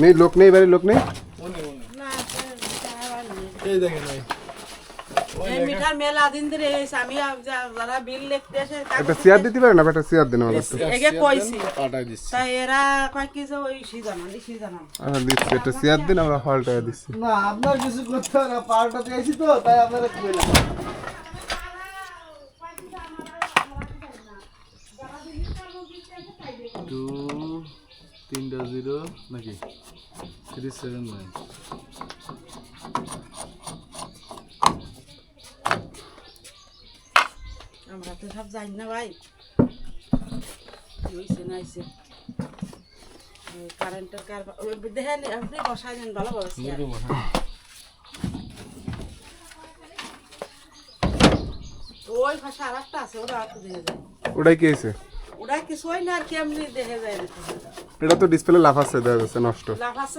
নেই লোক নেই বাড়ির লোক নেই এই দেখেন একটা চেয়ার দিতে পারেন না একটা চেয়ার দিন আমরা দিচ্ছি একটা চেয়ার দিন আমরা হলটা দিচ্ছি না আপনার কিছু করতে হবে না পাল্টা পেয়েছি তো তাই আপনারা কইলাম টু তিনটা জিরো নাকি? থ্রি সেভেন নাইন আমরা তো সব জানি না ভাই। কি হয়েছে না হয়েছে কারেন্টের কার দেখেন আপনি বসাই দেন ভালো ওই ভাষা আর একটা আছে ওরা একটু দেখে যায় ওটাই কি হয়েছে ওরা কিছু হয় না আর কেমনি দেখে যায় না। এটা তো ডিসপ্লে লাফ আছে দেখা যাচ্ছে নষ্ট।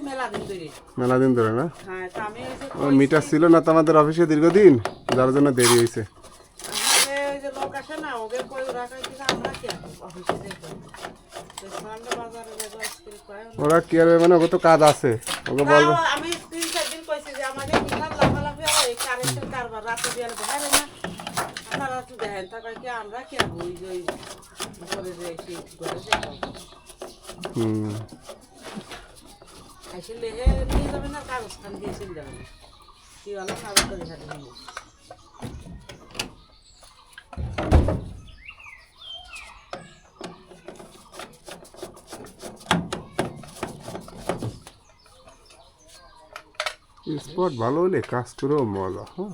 মেলা দিন ধরে। মেলা দিন ধরে না? হ্যাঁ মিটার ছিল না তো আমাদের অফিসে দীর্ঘদিন যার জন্য দেরি হয়েছে ওরা কি কি কি মানে ওকে তো কাজ আছে। ওকে বলব আমি তিন চার দিন কইছি যে আমাদের মিঠার লাফালাফি হবে এই কারেন্টের কারবার রাতে বিয়ালে বাইরে না। আপনারা তো দেখেন তা কয় কি আমরা কি আর ওই যে ওই করে যে সেই করে যে হুম। এসে লেহে নিয়ে যাবে না, কাগজ খান দিয়ে চলে না? কি নিয়ে স্পট ভালো হলে কাজ করেও মজা হ্যাঁ?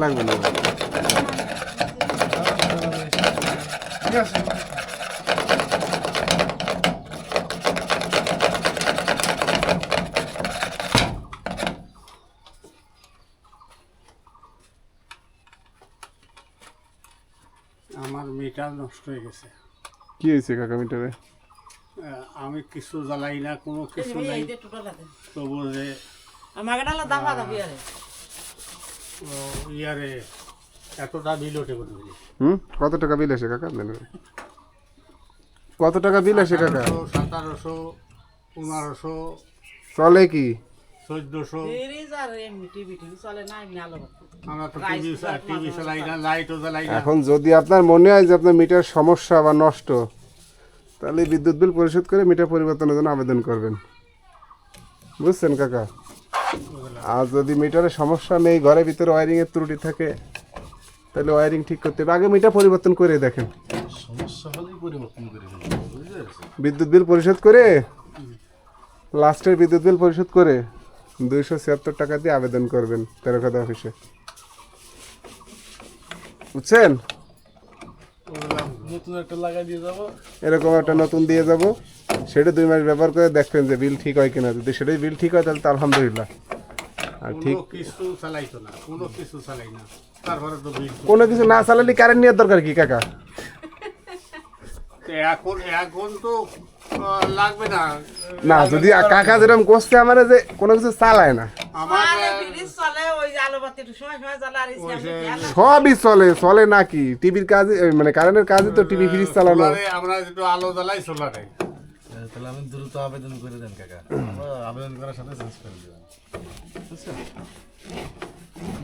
লাগবে না। আমার মিটার নষ্ট হয়ে গেছে। কি হয়েছে কাকা মিটারে আমি কিছু জ্বালাই না কোনো কিছু নাই। তবু যে আমাকে দাফা দাফি আরে। ইয়ারে এতটা বিল ওঠে হুম? কত টাকা বিল আসে কাকা? আপনার কত টাকা বিল আসে কাকা? সতেরোশো পনেরোশো চলে কি? চোদ্দোশো। এখন যদি আপনার মনে হয় যে আপনার মিটার সমস্যা বা নষ্ট তাহলে বিদ্যুৎ বিল পরিশোধ করে মিটার পরিবর্তনের জন্য আবেদন করবেন। বুঝছেন কাকা? আর যদি মিটারের সমস্যা নেই ঘরের ভিতরে ওয়ারিং এর ত্রুটি থাকে তাহলে ওয়ারিং ঠিক করতে হবে। আগে মিটার পরিবর্তন করে দেখেন। বিদ্যুৎ বিল পরিশোধ করে লাস্টের বিদ্যুৎ বিল পরিশোধ করে দুইশো ছিয়াত্তর টাকা দিয়ে আবেদন করবেন তেরোখাদা অফিসে। বুঝছেন? নতুন একটা লাগাই দিয়ে যাব। এরকম একটা নতুন দিয়ে যাব। সেটা দুই মাস ব্যবহার করে দেখবেন যে বিল ঠিক হয় কিনা। যদি সেটাই বিল ঠিক হয় তাহলে তো আলহামদুলিল্লাহ। আর ঠিক কোনো কিছু চালাইতো না কোনো কিছু চালাই না। তারপরে তো বিল কোনো কিছু না চালালে কারেন্ট নেওয়ার দরকার কি কাকা? এখন এখন তো লাগবে না। না যদি কাকা যেরকম করছে আমার যে কোনো কিছু চালায় না। সবই চলে চলে নাকি? টিভির কাজে মানে কারেন্টের কাজে তো টিভি ফ্রিজ চালানো। আমরা একটু আলো জ্বালাই সোলারে তাহলে আমি দ্রুত আবেদন করে দেন কাকা। আবেদন করার সাথে চেঞ্জ করে দেবেন।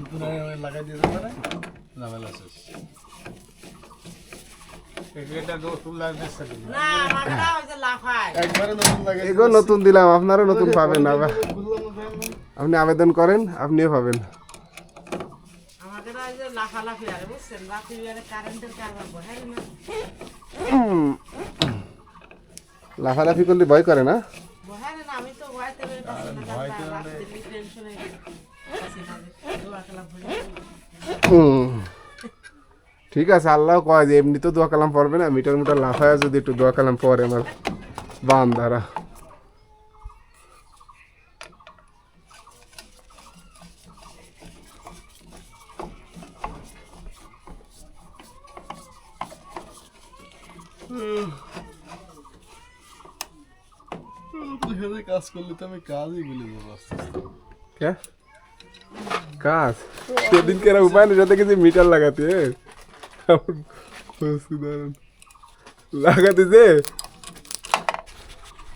নতুন লাগাই দিয়ে যাবে না? ঝামেলা শেষ। নতুন দিলাম আপনারও নতুন পাবেন আবার আপনি আবেদন করেন আপনিও পাবেন। আমাকে না ওই যে লাফালাফি করলে ভয় করে না? বহাই না আমি তো ভয়তে বের পাচ্ছি না রাত্রি টেনশনে আছি না যে দোয়া খেলা ভুলে উম, ঠিক আছে আল্লাহ কয় যে এমনি তো দোয়া কালাম পড়বে না মিটার মিটার লাফায় যদি একটু দোয়া কালাম পরে আমার বান দ্বারা এখানে কাজ করলে তো আমি কাজই ভুলে যাব আস্তে আস্তে। কে কাজ সেদিন কেন উপায় নেই সাথে কিছু মিটার লাগাতে আমার বস্তু দাঁড়ান। লাগাতে যে